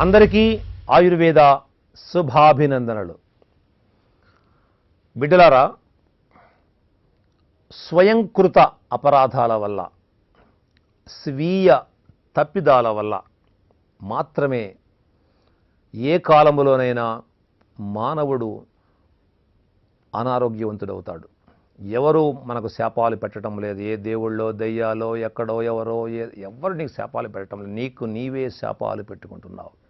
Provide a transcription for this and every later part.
అందరికీ ఆయుర్వేద శుభాభినందనలు. బిడ్డలారా స్వయంకృత అపరాధాల వల్ల స్వీయ తప్పిదాల వల్ల మాత్రమే ఏ కాలములోనైనా మానవుడు అనారోగ్యవంతుడవుతాడు. ఎవరు మనకు శాపాలు పెట్టడం లేదు ఏ దేవుళ్ళో దయ్యాలో ఎక్కడో ఎవరో ఏ- ఎవరు నీకు శాపాలు పెట్టడం లేదు. నీకు నీవే శాపాలు పెట్టుకుంటున్నావు.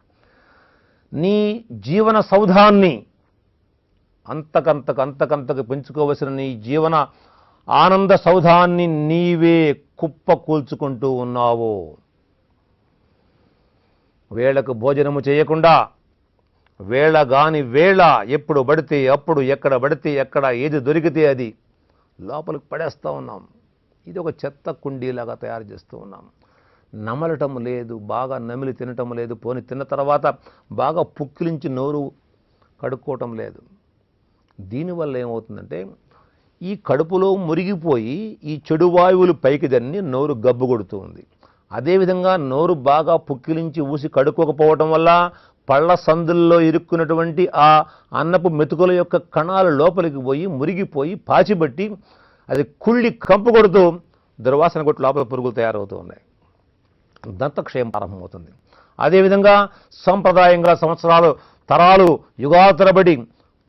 నీ జీవన సౌధాన్ని అంతకంతకు అంతకంతకు పెంచుకోవలసిన నీ జీవన ఆనంద సౌధాన్ని నీవే కుప్ప కూల్చుకుంటూ ఉన్నావు. వేళకు భోజనము చేయకుండా వేళ గాని వేళ ఎప్పుడు పడితే అప్పుడు ఎక్కడ పడితే ఎక్కడ ఏది దొరికితే అది లోపలికి పడేస్తూ ఉన్నాం. ఇది ఒక చెత్త కుండీలాగా తయారు చేస్తూ ఉన్నాం. నమలటం లేదు బాగా నమిలి తినటం లేదు. పోని తిన్న తర్వాత బాగా పుక్కిలించి నోరు కడుక్కోవటం లేదు. దీనివల్ల ఏమవుతుందంటే ఈ కడుపులో మురిగిపోయి ఈ చెడు వాయువులు పైకి దన్ని నోరు గబ్బు కొడుతూ ఉంది. అదేవిధంగా నోరు బాగా పుక్కిలించి ఊసి కడుక్కోకపోవటం వల్ల పళ్ళ సందుల్లో ఇరుక్కున్నటువంటి ఆ అన్నపు మెతుకుల యొక్క కణాలు లోపలికి పోయి మురిగిపోయి పాచిబట్టి అది కుళ్ళి కంపు కొడుతూ దుర్వాసన కొట్టి లోపల పురుగులు తయారవుతూ ఉన్నాయి. దంతక్షయం ప్రారంభమవుతుంది అదేవిధంగా సంప్రదాయంగా సంవత్సరాలు తరాలు యుగాల తరబడి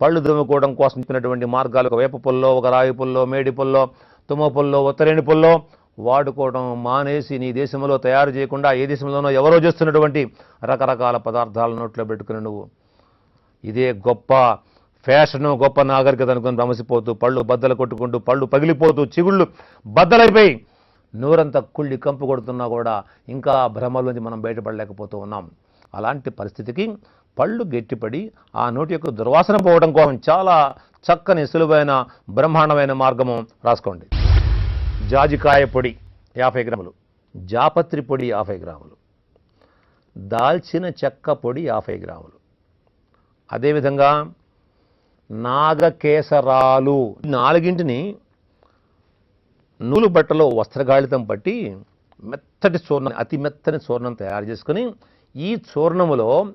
పళ్ళు దుమ్ముకోవడం కోసం ఇచ్చినటువంటి మార్గాలు ఒక వేప పుల్లో ఒక రాయి పుల్లో మేడి పుల్లో తుమ్మ పొల్లో ఉత్తరేణి పుల్లో వాడుకోవడం మానేసి నీ దేశంలో తయారు చేయకుండా ఏ దేశంలోనో ఎవరో చేస్తున్నటువంటి రకరకాల పదార్థాల నోట్లో పెట్టుకుని నువ్వు ఇదే గొప్ప ఫ్యాషను గొప్ప నాగరికత అనుకుని రమసిపోతూ పళ్ళు బద్దలు కొట్టుకుంటూ పళ్ళు పగిలిపోతూ చిగుళ్ళు బద్దలైపోయి నోరంతా కుళ్ళి కంపు కొడుతున్నా కూడా ఇంకా భ్రమలోంచి మనం బయటపడలేకపోతూ ఉన్నాం. అలాంటి పరిస్థితికి పళ్ళు గట్టిపడి ఆ నోటి యొక్క దుర్వాసన పోవడం కోసం చాలా చక్కని సులువైన బ్రహ్మాండమైన మార్గము రాసుకోండి. జాజికాయ పొడి యాభై గ్రాములు. జాపత్రి పొడి యాభై గ్రాములు. దాల్చిన చెక్క పొడి యాభై గ్రాములు. అదేవిధంగా నాగకేసరాలు. నాలుగింటిని నూలు బట్టలో వస్త్రగాళితం పట్టి మెత్తటి చూర్ణం అతి మెత్తని చూర్ణం తయారు చేసుకుని ఈ చూర్ణములో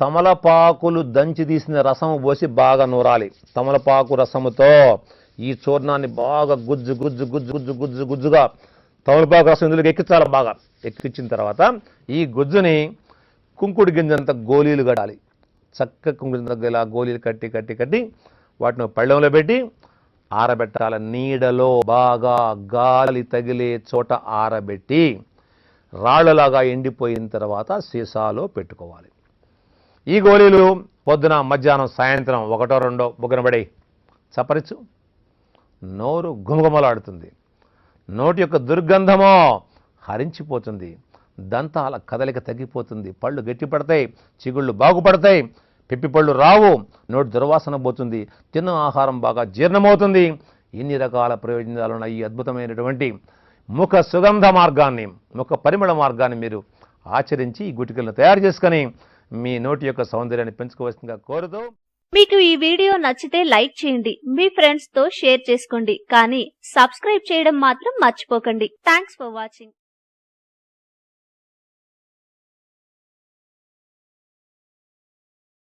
తమలపాకులు దంచి తీసిన రసము పోసి బాగా నూరాలి. తమలపాకు రసముతో ఈ చూర్ణాన్ని బాగా గుజ్జు గుజ్జు గుజ్జు గుజ్జు గుజ్జు గుజ్జుగా తమలపాకు రసం ఇందులోకి ఎక్కించాలి బాగా. ఎక్కించిన తర్వాత ఈ గుజ్జుని కుంకుడు గింజంత గోళీలు కట్టాలి. చక్క కుంకుడు ఇలా గోళీలు కట్టి కట్టి కట్టి వాటిని పళ్ళెంలో పెట్టి ఆరబెట్టాల నీడలో బాగా గాలి తగిలే చోట ఆరబెట్టి రాళ్ళలాగా ఎండిపోయిన తర్వాత సీసాలో పెట్టుకోవాలి. ఈ గోళీలు పొద్దున మధ్యాహ్నం సాయంత్రం ఒకటో రెండో బుగ్గన పడి నోరు గుమగుమలాడుతుంది నోటి యొక్క దుర్గంధమో హరించిపోతుంది. దంతాల కదలిక తగ్గిపోతుంది. పళ్ళు గట్టిపడతాయి. చిగుళ్ళు బాగుపడతాయి. పిప్పిపళ్ళు రావు. నోటి దుర్వాసన పోతుంది. తిన్న ఆహారం బాగా జీర్ణమవుతుంది. ఇన్ని రకాల ప్రయోజనాలు ఉన్న ఈ అద్భుతమైనటువంటి ముఖ సుగంధ మార్గాన్ని ముఖ పరిమళ మార్గాన్ని మీరు ఆచరించి ఈ గుటికలను తయారు చేసుకొని మీ నోటి యొక్క సౌందర్యాన్ని పెంచుకోవాల్సిందిగా కోరుతూ మీకు ఈ వీడియో నచ్చితే లైక్ చేయండి మీ ఫ్రెండ్స్తో షేర్ చేసుకోండి కానీ సబ్స్క్రైబ్ చేయడం మాత్రం మర్చిపోకండి. Thanks for watching.